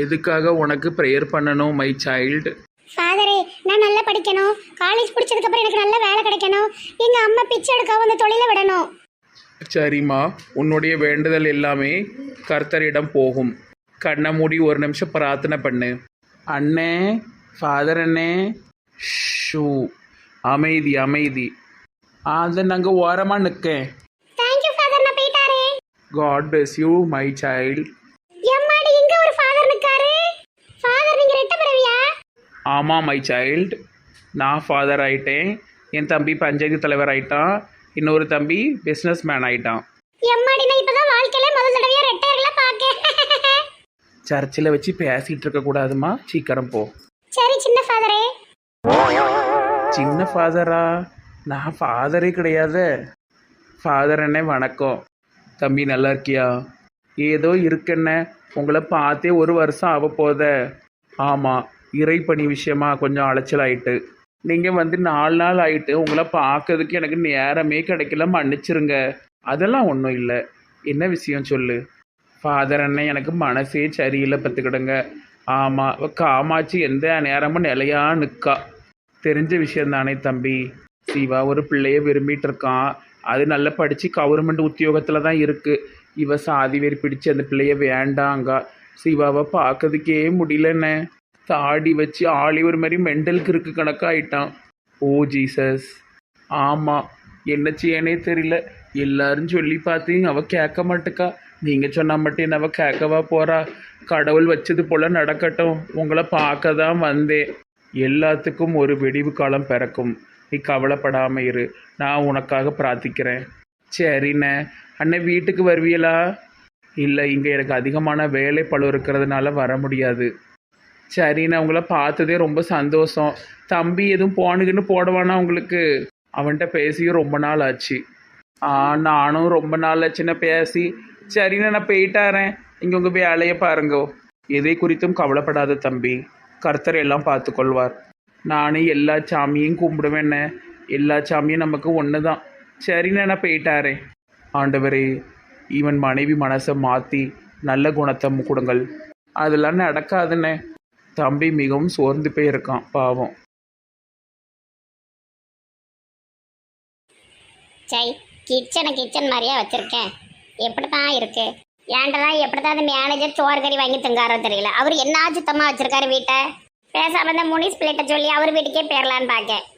எதுக்காக உனக்கு ப்ரேயர் பண்ணணும் மை சைல்டு ஃபாதரே நான் நல்லா படிக்கணும். காலேஜ் முடிச்சதுக்கு அப்புறம் எனக்கு நல்ல வேலை கிடைக்கணும். எங்க அம்மா பிச்சை எடுக்கவும் அந்த தொழிலை விடணும். சரிம்மா உன்னுடைய வேண்டுதல் எல்லாமே கர்த்தரிடம் போகும். கண்ணை மூடி ஒரு நிமிஷம் பிரார்த்தனை பண்ணு. அண்ணே ஃபாதர் அண்ணே. ஷூ அமைதி அமைதி. அது நாங்கள் ஓரமாக நிற்கேன் தேங்க்யூ ஃபாதர் நான் போயிட்டாரே god bless you my child எம்மாடி இங்க ஒரு ஃபாதர் நிக்காரு ஃபாதர் நீங்க ரெட்ட பிறவியா ஆமாம் மை சைல்டு நான் ஃபாதர் ஆயிட்டேன். என் தம்பி பஞ்சாயத்து தலைவர் ஆயிட்டான். இன்னொரு தம்பி பிஸ்னஸ் மேன் ஆயிட்டான். எம்மாடி நான் இப்பதான் வாழ்க்கையில முதல் தடவையா ரெட்டையர்களை பார்க்கேன். சர்ச்சில் வச்சு பேசிகிட்டு இருக்கக்கூடாதுமா சீக்கிரம் போ. சரி சின்ன ஃபாதரே சின்ன ஃபாதரா நான் ஃபாதரே கிடையாது. ஃபாதர் அண்ணே வணக்கம். தம்பி நல்லா இருக்கியா? ஏதோ இருக்கண்ணே. உங்களை பார்த்தே ஒரு வருஷம் ஆக போத ஆமாம் இறைப்பணி விஷயமா கொஞ்சம் அலைச்சல் ஆயிட்டு நீங்கள் வந்து நாலு நாள் ஆயிட்டு உங்களை பார்க்கறதுக்கு எனக்கு நேரமே கிடைக்கல மன்னிச்சிருங்க. அதெல்லாம் ஒன்றும் இல்லை. என்ன விஷயம் சொல்லு? ஃபாதர் அண்ணன் எனக்கு மனசே சரியில்லை பார்த்துக்கிடுங்க. ஆமாம் காமாட்சி எந்த நேரமும் நிலையா நிற்கா தெரிஞ்ச விஷயம் தானே தம்பி. சிவா ஒரு பிள்ளைய விரும்பிட்டு இருக்கான். அது நல்லா படித்து கவர்மெண்ட் உத்தியோகத்தில் தான் இருக்குது இவ சாதி வெறி பிடிச்சு அந்த பிள்ளைய வேண்டாங்க. சிவாவை பார்க்கறதுக்கே முடியலண்ணே. தாடி வச்சு ஆளி ஒரு மாதிரி மெண்டலுக்கு கிறுக்கு கணக்காயிட்டான். ஓ ஜீசஸ். ஆமாம் என்ன செய்யனே தெரியல. எல்லாரும் சொல்லி பார்த்தீங்க அவள் கேட்க மாட்டுக்கா. நீங்கள் சொன்னால் மட்டும் என்ன அவள் கேட்கவா போகிறா கடவுள் வச்சது போல் நடக்கட்டும். உங்களை பார்க்க தான் வந்தேன். எல்லாத்துக்கும் ஒரு வெடிவு காலம் பிறக்கும். நீ கவலைப்படாமல் இரு. நான் உனக்காக பிரார்த்திக்கிறேன். சரிண்ணே. அண்ணன் வீட்டுக்கு வருவீங்களா இல்லை இங்கே எனக்கு அதிகமான வேலை பளு இருக்கிறதுனால வர முடியாது. சரிண்ணே உங்களை பார்த்ததே ரொம்ப சந்தோஷம். தம்பி எதுவும் போனுக்குன்னு போடுவானா உங்களுக்கு? அவன்கிட்ட பேசியும் ரொம்ப நாள் ஆச்சு. ஆ நானும் ரொம்ப நாள் ஆச்சுன்னு பேசி சரிண்ணே நான் போயிட்டாரேன் இங்கே உங்கள் வேலையை பாருங்கோ. எதை குறித்தும் கவலைப்படாத தம்பி. கர்த்தர் எல்லாம் பார்த்துக்கொள்வார். நானும் எல்லா சாமியும் கும்பிடுவேண்ணே எல்லா சாமியும் நமக்கு ஒன்று தான் சரிண்ணே நான் போயிட்டாரேன் ஆண்டவரே இவன் மனைவி மனசை மாற்றி நல்ல குணத்தை கொடுங்கள். அதெல்லாம் நடக்காதுண்ணே. தம்பி மிகவும் சோர்ந்து போயிருக்கான் பாவம். சை கிச்சனை கிச்சன் மாதிரியா வச்சிருக்கேன் எப்படி தான் இருக்கு? ஏன்டதான் எப்படி தான் அந்த மேனேஜர் சோறு கறி வாங்கி தங்காரோ தெரியல. அவர் என்ன சுத்தமாக வச்சிருக்காரு வீட்டை? பேசாம இந்த முனிஸ் பிள்ளைகிட்ட சொல்லி அவர் வீட்டுக்கே பேரலான்னு பார்க்க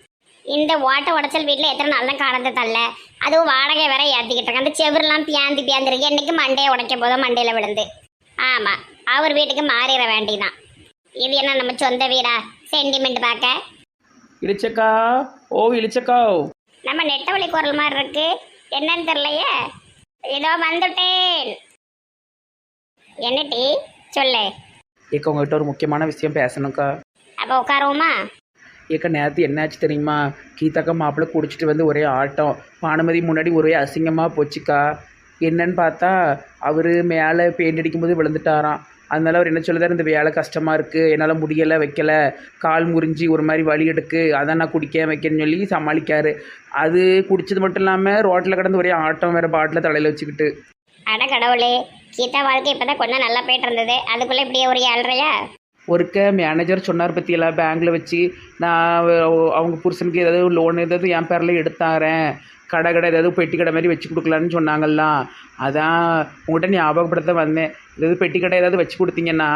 இந்த ஓட்ட உடச்சல் வீட்டில் எத்தனை நாள் தான் காணது தள்ள? அதுவும் வாடகை வேற ஏற்றிக்கிட்டு இருக்கு அந்த செவரெல்லாம் பியாந்து பியாந்துருக்கு என்றைக்கு மண்டையை உடைக்க போதும் மண்டையில் விழுந்து. ஆமாம் அவர் வீட்டுக்கு மாறிட வேண்டிதான். இது என்ன நம்ம சொந்த வீடா? சென்டிமெண்ட் பார்க்க. இளிச்சக்கா ஓ இளிச்சக்கா நம்ம நெட்டவழி குரல் மாதிரி இருக்கு. என்னன்னு தெரியலையே? இதோ வந்துட்டேன். என்ன டீ? சொல்லு. ஏக்கா உங்ககிட்ட ஒரு முக்கியமான விஷயம் பேசணும்க்கா. அப்போ உட்காருவோமா? ஏக்கா நேற்று என்னாச்சு தெரியுமா? கீதாக்கா மாப்பிள்ளை குடிச்சிட்டு வந்து ஒரே ஆட்டம். பானுமதி முன்னாடி ஒரே அசிங்கமாக போச்சுக்கா. என்னன்னு பார்த்தா அவர் மேலே பெயிண்ட் அடிக்கும்போது விழுந்துட்டாராம். அதனால அவர் என்ன சொல்லுதாரு இந்த வேலை கஷ்டமாக இருக்குது என்னால் முடியலை வைக்கலை கால் முறிஞ்சி ஒரு மாதிரி வலி எடுக்கு அதான் நான் குடிக்க வைக்கன்னு சொல்லி சமாளிக்காரு. அது குடிச்சது மட்டும் இல்லாமல் ரோட்டில் கிடந்து ஒரே ஆட்டம் வேறு பாட்டில் தலையில் வச்சுக்கிட்டு. அட கடவுளே கீதா வாழ்க்கை இப்பதான் கொஞ்சம் நல்லா போயிட்டு இருந்தது. அதுக்குள்ள இப்படியே ஒரு ஏழ்றையா? ஒருக்க மேனேஜர் சொன்னார் பற்றியெல்லாம் பேங்க்கில் வச்சு நான் அவ- அவங்க புருஷனுக்கு ஏதாவது லோன் ஏதாவது என் பேரில் எடுத்தாரேன். கடை கடை ஏதாவது பெட்டி கடை மாதிரி வச்சு கொடுக்கலான்னு சொன்னாங்கல்ல. அதான் உங்கள்கிட்ட ஞாபகப்படுத்த வந்தேன். ஏதாவது பெட்டி கடை ஏதாவது வச்சு கொடுத்தீங்கன்னா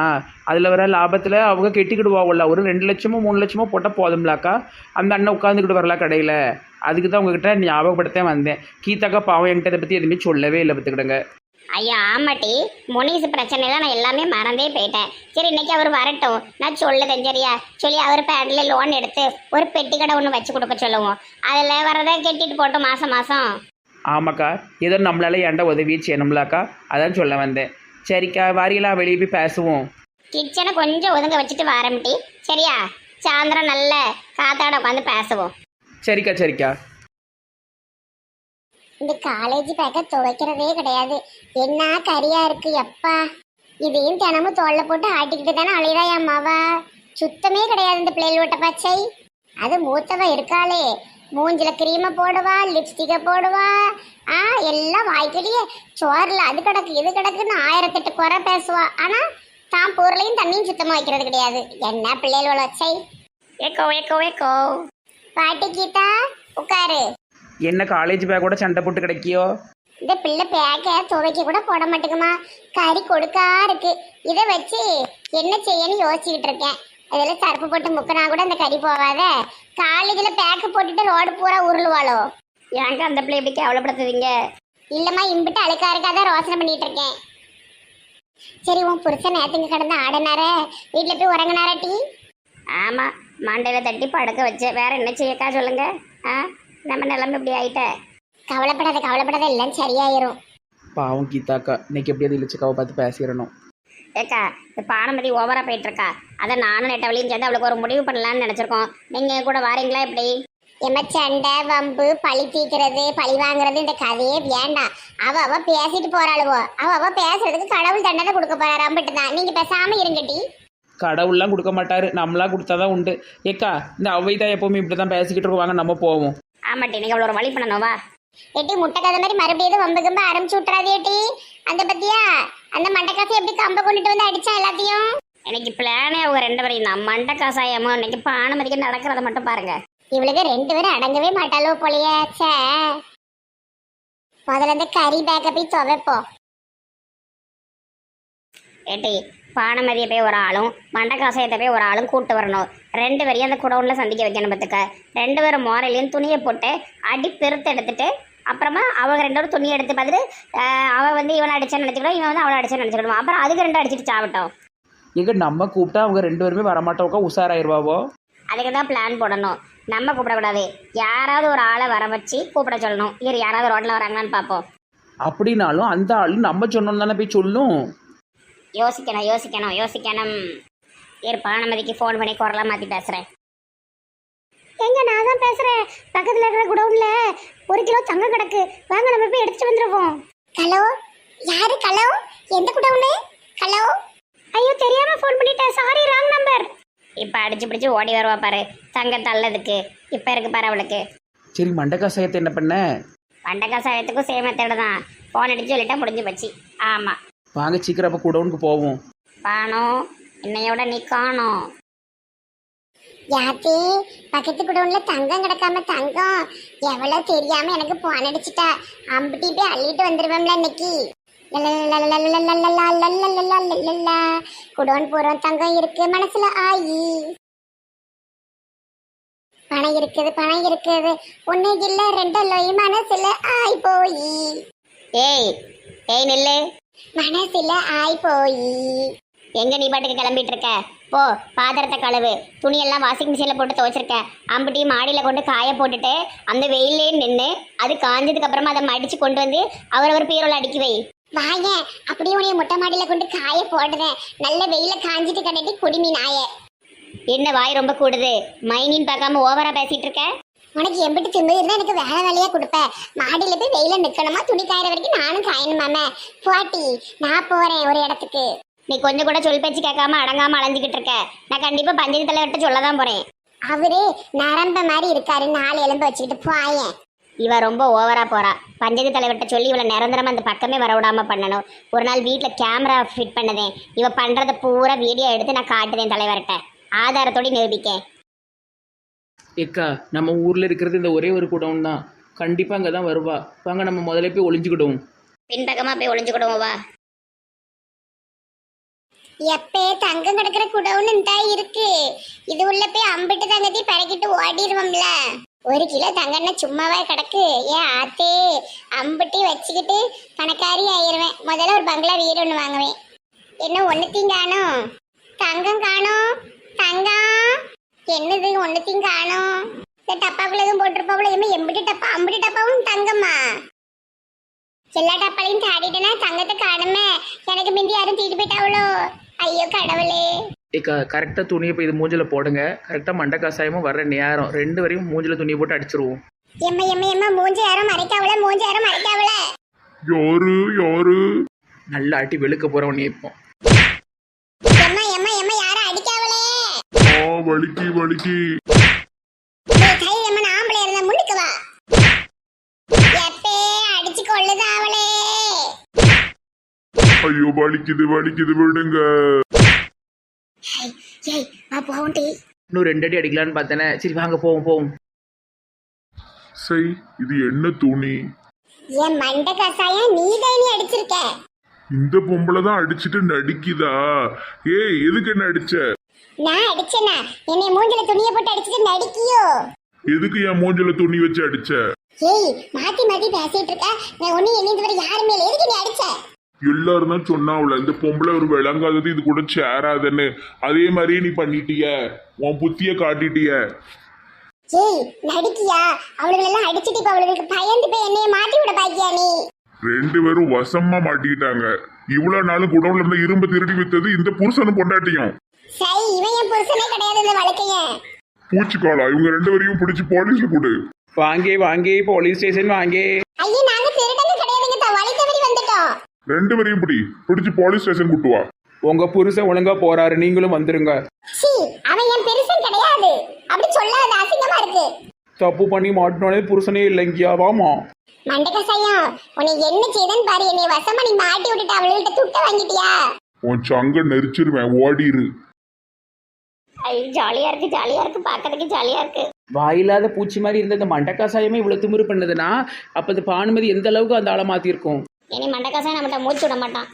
அதில் வர லாபத்தில் அவங்க கெட்டிக்கிடுவாங்கல்ல. ஒரு ரெண்டு லட்சமோ மூணு லட்சமோ போட்டால் போதும்லாக்கா? அந்த அண்ணன் உட்காந்துக்கிட்டு வரலாம் கடையில். அதுக்கு தான் உங்ககிட்ட ஞாபகப்படுத்த வந்தேன். கீதாக்கா பாவம் என்கிட்ட இதை பற்றி எதுவுமே சொல்லவே இல்லை பார்த்துக்கிடுங்க. ஐயா ஆமாட்டி. முனிஸ் பிரச்சனைலாம் நான் எல்லாமே மறந்தே போயிட்டேன். சரி இன்னைக்கு அவர் வரட்டும். நான் சொல்லுதேன் சரியா? சொல்லி அவர் பேர்ல லோன் எடுத்து ஒரு பெட்டி கடை ஒன்று வச்சு கொடுக்க சொல்லுவோம். அதில் வரதை கெட்டிட்டு போட்டோம் மாதம் மாதம் ஆமாக்கா ஏதோ நம்மளால ஏன்டா உதவி செய்யணும்லாக்கா? அதான் சொல்ல வந்தேன். சரிக்கா வாரியெல்லாம் வெளியே போய் பேசுவோம். கிச்சனை கொஞ்சம் ஒதுங்க வச்சுட்டு வரம்டி சரியா? சாயந்தரம் நல்ல காத்தாட உட்காந்து பேசுவோம். சரிக்கா சரிக்கா. இந்த காலேஜ் பேக்கை துவைக்கிறதே கிடையாது. என்ன கரியா இருக்கு எப்பா? இதையும் தினமும் தோல்ல போட்டு ஆட்டிக்கிட்டு தானே அழிதா அம்மாவா சுத்தமே கிடையாது இந்த பிள்ளைகள் விட்ட பச்சை. அது மூத்தவ இருக்காளே. மூஞ்சில கிரீமை போடுவா லிப்ஸ்டிக்கை போடுவா. ஆ எல்லாம் வாய்க்கடியே சோறில் அது கிடக்கு இது கிடக்குன்னு ஆயிரத்தெட்டு குறை பேசுவா. ஆனா தான் பொருளையும் தண்ணியும் சுத்தமா வைக்கிறது கிடையாது. என்ன பிள்ளைகளோட வச்சை ஏக்கோ ஏக்கோ ஏக்கோ. பாட்டி கீதா உட்காரு. என்ன காலேஜ் பேக்கோட சண்டை போட்டு கிடைக்கியோ? இந்த பிள்ளை பேக்க துவைக்க கூட போட மாட்டேங்குமா. கறி கொடுக்கா இருக்கு. இதை வச்சு என்ன செய்யன்னு யோசிச்சுக்கிட்டு இருக்கேன். அதில் சர்ப்பு போட்டு முக்கினா கூட அந்த கறி போகாத. காலேஜில் பேக்கு போட்டுட்டு ரோடு பூரா உருளுவாளோ? ஏங்க அந்த பிள்ளை எப்படி கேவலப்படுத்துவீங்க இல்லைம்மா இம்பிட்டு அழுக்கா இருக்காத ரோசனை பண்ணிட்டு இருக்கேன். சரி உன் புருஷன் நேத்துங்க கடந்து ஆடினாரே. வீட்டில் போய் உறங்கினாரா டீ? ஆமாம் மண்டையில் தட்டி படுக்க வச்சேன். வேற என்ன செய்யக்கா சொல்லுங்க? ஆ? நம்ம நிலைமை இப்படி ஆயிட்ட. கவலைப்படாத கவலைப்படாத எல்லாம் சரியாயிரும். பாவம் கீதாக்கா இன்னைக்கு எப்படியாவது இழிச்சுக்காவை பார்த்து பேசிடணும். ஏக்கா இந்த பானுமதி ஓவரா போயிட்டு இருக்கா அதை நானும் நெட்டவழியும் சேர்ந்து அவளுக்கு ஒரு முடிவு பண்ணலாம்னு நினைச்சிருக்கோம். நீங்க கூட வாரீங்களா எப்படி எம்ம சண்டை வம்பு பழி தீக்கிறது பழி வாங்குறது இந்த கதையே வேண்டாம். அவ அவ பேசிட்டு போறாளுவோ. அவ அவ பேசுறதுக்கு கடவுள் தண்டனை கொடுக்க போறாரு அம்பிட்டு தான். நீங்க பேசாம இருங்கட்டி கடவுள்லாம் கொடுக்க மாட்டாரு. நம்மளா கொடுத்தாதான் உண்டு. ஏக்கா இந்த அவை தான் எப்பவுமே இப்படி தான் பேசிக்கிட்டு இருக்குவாங்க. நம்ம போவோம். ஆமாட்டி நீங்க அவ்வளோ ஒரு வழி பண்ணணும் வா. ஏட்டி முட்டை கதை மாதிரி மறுபடியும் எதுவும் வம்பு கம்பு ஆரம்பிச்சு விட்றாதே ஏட்டி. அந்த பத்தியா? அந்த மண்டைக்காசை எப்படி கம்ப கொண்டுட்டு வந்து அடிச்சா எல்லாத்தையும்? எனக்கு பிளானே அவங்க ரெண்டு பேரையும் தான் மண்டை காசாயமோ இன்னைக்கு பானமதிக்கு நடக்கிறத மட்டும் பாருங்க. இவளுக்கு ரெண்டு பேரும் அடங்கவே மாட்டாளோ போலியே சே முதல்ல இந்த கறி பேக்கை போய் துவைப்போம். ஏட்டி பானமதியை போய் ஒரு ஆளும் மண்டை காசாயத்தை போய் ஒரு ஆளும் கூட்டு வரணும். ரெண்டு பேரையும் அந்த குடவுன்ல சந்திக்க வைக்கணும் பார்த்துக்க ரெண்டு பேரும் மோரையிலையும் துணியை போட்டு அடி பெருத்து எடுத்துட்டு அப்புறமா அவங்க ரெண்டு பேரும் துணியை எடுத்து பார்த்துட்டு ஆஹ், அவ வந்து இவனை அடிச்சா நினச்சிக்கணும் இவன் வந்து அவளை அடிச்சா நினச்சிக்கணும். அப்புறம் அதுக்கு ரெண்டு அடிச்சிட்டு சாப்பிட்டோம் எங்க நம்ம கூப்பிட்டா அவங்க ரெண்டு பேருமே வரமாட்டோக்கா உஷாராயிருவாவோ? அதுக்கு தான் பிளான் போடணும். நம்ம கூப்பிடக்கூடாது. யாராவது ஒரு ஆளை வர வச்சு கூப்பிட சொல்லணும். இரு யாராவது ரோட்டில் வராங்களான்னு பார்ப்போம். அப்படின்னாலும் அந்த ஆளு நம்ம சொன்னோம் தானே போய் சொல்லும். யோசிக்கணும் யோசிக்கணும் யோசிக்கணும். இரு பானமதிக்கு ஃபோன் பண்ணி குரலாம் மாற்றி பேசுகிறேன் எங்க நான் தான் பேசுறேன். பக்கத்துல இருக்கிற குடவுன்ல ஒரு கிலோ தங்கம் கிடக்கு. வாங்க நம்ம போய் எடுத்துட்டு வந்துருவோம். ஹலோ? யாரு ஹலோ? எந்த குடவுனு ஹலோ? ஐயோ தெரியாம ஃபோன் பண்ணிட்டேன். சாரி ராங் நம்பர் இப்ப அடிச்சு பிடிச்சு ஓடி வருவா பாரு. தங்கம் தள்ளதுக்கு இப்ப இருக்கு பாரு அவளுக்கு. சரி மண்டக்காசாயத்தை என்ன பண்ண? பண்டக்கா சாயத்துக்கும் சேம தான் ஃபோன் அடிச்சு சொல்லிட்டா முடிஞ்சு போச்சு. ஆமா. வாங்க சீக்கிரம் அப்போ குடோனுக்கு போவோம் பானோம் என்னையோட நீ காணோம் யாத்தே பக்கத்து குடோன்ல தங்கம் கிடக்காம தங்கம் எவ்வளவு தெரியாம எனக்கு போன் அடிச்சிட்டா அம்பிட்டி போய் அள்ளிட்டு வந்துருவேன்ல இன்னைக்கு குடோன் போறோம் தங்கம் இருக்கு மனசுல ஆயி பணம் இருக்குது பணம் இருக்குது ஒண்ணு இல்ல ரெண்டு லொய் மனசுல ஆய் போய் ஏய் ஏய் நில்லு மனசுல ஆய் போய் எங்க நீ பாட்டுக்கு கிளம்பிட்டு இருக்க போ பாத்திரத்தை கழுவு. துணியெல்லாம் வாஷிங் மிஷினில் போட்டு துவைச்சிருக்க. அம்புட்டி மாடியில் கொண்டு காய போட்டுட்டு அந்த வெயிலே நின்று அது காஞ்சதுக்கு அப்புறமா அதை மடிச்சு கொண்டு வந்து அவரவர் பீரோல அடுக்கி வை. வாங்க அப்படியே உனைய மொட்டை மாடியில் கொண்டு காய போடுறேன் நல்ல வெயில காஞ்சிட்டு கட்டிட்டு குடிமி நாய என்ன வாய் ரொம்ப கூடுது? மைனின்னு பார்க்காம ஓவரா பேசிட்டு இருக்க? உனக்கு எம்பிட்டு திம்பு இருந்தா எனக்கு வேலை வேலையா கொடுப்ப. மாடியில போய் வெயில நிக்கணுமா? துணி காயற வரைக்கும் நானும் காயணுமாமே. போட்டி நான் போறேன் ஒரு இடத்துக்கு. நீ கொஞ்சம் கூட சொல் பேச்சு கேட்காம அடங்காம அலைஞ்சுக்கிட்டு இருக்க. நான் கண்டிப்பா பஞ்சாயத்து தலைவர்கிட்ட சொல்ல தான் போறேன். அவரு நரம்ப மாதிரி இருக்காரு. நாலு எலும்பு வச்சுக்கிட்டு போயேன். இவ ரொம்ப ஓவரா போறா. பஞ்சாயத்து தலைவர்கிட்ட சொல்லி இவளை நிரந்தரமா அந்த பக்கமே வர விடாம பண்ணணும். ஒரு நாள் வீட்டுல கேமரா ஃபிட் பண்ணதேன் இவ பண்றத பூரா வீடியோ எடுத்து நான் காட்டுதேன் தலைவர்கிட்ட. ஆதாரத்தோட நிரூபிக்கேன். ஏக்கா நம்ம ஊர்ல இருக்கிறது இந்த ஒரே ஒரு குடோன் தான். கண்டிப்பா அங்கே தான் வருவா. வாங்க நம்ம முதல்ல போய் ஒளிஞ்சுக்கிடுவோம். பின்பக்கமா போய் ஒளிஞ்சுக்கிடுவோம் வா. எப்பே தங்கம் கிடக்குற குடவுன்னு தான் இருக்கு. இது உள்ள போய் அம்பிட்டு தங்கத்தி பறக்கிட்டு ஓடிடுவோம்ல ஒரு கிலோ தங்கம்னா சும்மாவே கிடக்கு? ஏன் ஆத்தே அம்பிட்டி வச்சுக்கிட்டு பணக்காரி ஆயிருவேன். முதல்ல ஒரு பங்களா வீடு ஒன்று வாங்குவேன். என்ன ஒன்றுத்தையும் காணும்? தங்கம் காணும்? தங்கம். என்னது ஒன்றுத்தையும் காணும். இந்த டப்பாக்குள்ள எதுவும் போட்டிருப்பாப்புல எதுவுமே எம்பிட்டு டப்பா அம்பிட்டு டப்பாவும் தங்கம்மா? எல்லா டப்பாலையும் தாடிட்டேன்னா தங்கத்தை காணுமே. எனக்கு மிந்தி யாரும் தீட்டு போயிட்டாவளோ? ஐயோ கடவுளே. ஏக்கா கரெக்டாக துணியை போய் இது மூஞ்சில போடுங்க. கரெக்டாக மண்டக்காசாயமும் வர்ற நேரம். ரெண்டு வரையும் மூஞ்சில துணியை போட்டு அடிச்சிருவோம். எம்ம எம்ம எம்ம மூஞ்சி யாரும் மறைக்காவல மூஞ்சி யாரும் மறைக்காவல யாரு யாரு? நல்லா அட்டி வெளுக்க போகிறவனே இப்போ எம்ம எம்ம எம்ம யாரும் அடிக்காவலே ஆ வலிக்கி வலிக்கி ஏய், கை எம்ம ஆம்பளை இருந்த முன்னுக்கு வா எப்பே அடிச்சு கொள்ளுதாவளே ஐயோ வலிக்குது வலிக்குது விடுங்க. இன்னும் ரெண்டு அடி அடிக்கலான்னு பார்த்தேனே. சரி வாங்க போவோம் போவோம். சரி இது என்ன துணி? என் மண்டை கசாயம் நீ தானே அடிச்சிருக்க. இந்த பொம்பளை தான் அடிச்சிட்டு நடிக்குதா? ஏய் எதுக்கு என்ன அடிச்ச? நான் அடிச்சேனா? என்னை மூஞ்சில துணியை போட்டு அடிச்சிட்டு நடிக்கியோ? எதுக்கு என் மூஞ்சில துணி வச்சு அடிச்ச? ஏய் மாத்தி மாத்தி பேசிட்டு இருக்க. நான் ஒண்ணு என்ன இதுவரை யாருமே இல்லை எதுக்கு நீ அடிச்ச? எல்லாரும் தான் சொன்னாவுல இந்த பொம்பளை ஒரு விளங்காதது இது கூட சேராதுன்னு. அதே மாதிரியே நீ பண்ணிட்டிய. உன் புத்திய காட்டிட்டிய. ஏய் நடிக்கியா? அவளுகளெல்லாம் அடிச்சிட்டு இப்ப அவளுக்கு பயந்து போய் என்னைய மாட்டி விட பாக்கியா நீ? ரெண்டு பேரும் வசமா மாட்டிக்கிட்டாங்க. இவ்வளவு நாளும் குடவுல இருந்த இரும்பு திருடி வித்தது இந்த புருஷனும் பொண்டாட்டியும். சரி இவன் என் புருஷனே கிடையாது இந்த வழக்கையன் பூச்சிக்காலா இவங்க ரெண்டு பேரையும் பிடிச்சு போலீஸ்ல கொடு வாங்கி வாங்கி போலீஸ் ஸ்டேஷன் வாங்கி. ஐயோ நாங்க திருடங்க கிடையாதுங்க தான் வழி தவறி வந்துட்டோம். ரெண்டு பேரையும் பிடி பிடிச்சு போலீஸ் ஸ்டேஷன் கூட்டு வா. உங்க புருஷன் ஒழுங்கா போறாரு நீங்களும் வந்துருங்க. சீ அவன் என் பெருசன் கிடையாது. அப்படி சொல்லாத அசிங்கமா இருக்கு. தப்பு பண்ணி மாட்டினோடனே புருஷனே இல்லைங்கியா வாமா. மண்டகசாயம் உன்னை என்ன செய்தன்னு பாரு என்னை வசமா நீ மாட்டி விட்டுட்டு அவள்கிட்ட துட்ட வாங்கிட்டியா? உன் சங்க நெரிச்சிருவேன் ஓடிரு. ஐயோ ஜாலியா இருக்கு ஜாலியா இருக்கு பார்க்கறதுக்கு ஜாலியா இருக்கு. வாயில்லாத பூச்சி மாதிரி இருந்த இந்த மண்டக்காசாயமே இவ்வளவு திமிரு பண்ணுதுன்னா அப்ப இந்த பானுமதி எந்த அளவுக்கு அந்த ஆளை மாத்திருக்கும்? இனி மண்டகாசாயம் நம்மகிட்ட மூச்சு விட மாட்டான்.